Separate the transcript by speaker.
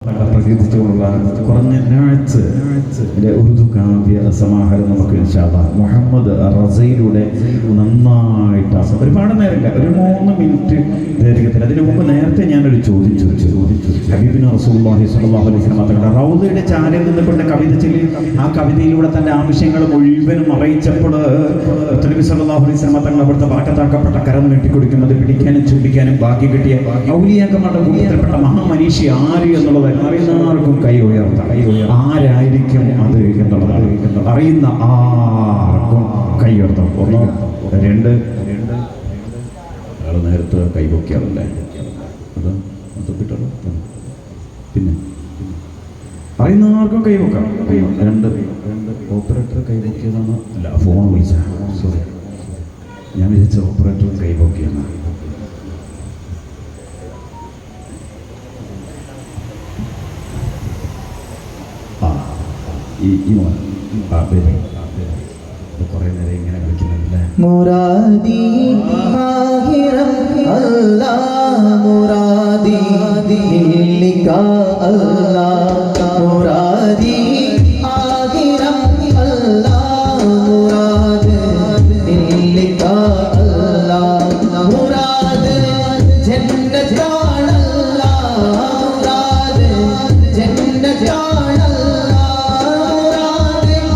Speaker 1: പ്രകീർത്തിച്ചുകൊണ്ടുള്ള കുറഞ്ഞ നാഴ്ച ഉറുദു കാവ്യ സമാഹാരം നമുക്ക് മുഹമ്മദ് റസയിലൂടെ നന്നായിട്ട് ഒരുപാട് നേരമില്ല. ഒരു മൂന്ന് മിനിറ്റ് ദൈർഘ്യത്തിൽ. അതിനു മുമ്പ് നേരത്തെ ഞാനൊരു ചോദ്യം ചോദിച്ചു. ഹബീബിന് റസൂലുള്ളാഹി സ്വല്ലല്ലാഹു അലൈഹി തങ്ങളുടെ റൗദയുടെ ചാരയിൽ നിന്നുകൊണ്ട് കവിത ചൊല്ലി ആ കവിതയിലൂടെ തന്റെ ആവശ്യങ്ങൾ മുഴുവനും അറിയിച്ചപ്പോൾ വസല്ലം തങ്ങൾ അവിടുത്തെ വാക്കത്താക്കപ്പെട്ട കരം നീട്ടിക്കൊടുക്കുന്നത് പിടിക്കാനും ചൂണ്ടിക്കാനും ഭാഗ്യം കിട്ടിയ ഔലിയാക്കന്മാരുടെ കൂട്ടത്തിൽപ്പെട്ട മഹാമനീഷി ആര് എന്നുള്ളത് അറിയുന്നവർക്കും കൈ ഉയർത്താം. ആരായിരിക്കും അത് എന്നുള്ളതാണ് അറിയുന്ന ആർക്കും കൈ ഉയർത്താം. ഒന്ന് രണ്ട്. രണ്ട് അയാൾ നേരത്തെ കൈപൊക്കിയാറല്ലേ അത് അത് കിട്ടണം പിന്നെ അറിയുന്ന ആർക്കും കൈവക്കാം രണ്ട് രണ്ട്. ഓപ്പറേറ്റർ കൈവക്കിയതാണ് അല്ല ഫോൺ വിളിച്ച സോറി ഞാൻ വിചാരിച്ച ഓപ്പറേറ്ററും കൈപോക്കിയാണ് ആ ഈ ഈ മോൻ ആ പേര് കുറേ നേരം ഇങ്ങനെ കളിക്കുന്നുണ്ടല്ലേ
Speaker 2: ആഹിറം അല്ലാ ദില്ലിക അല്ലാ മുറാദി ஜென்னத்தாது ஜென்னத்தாது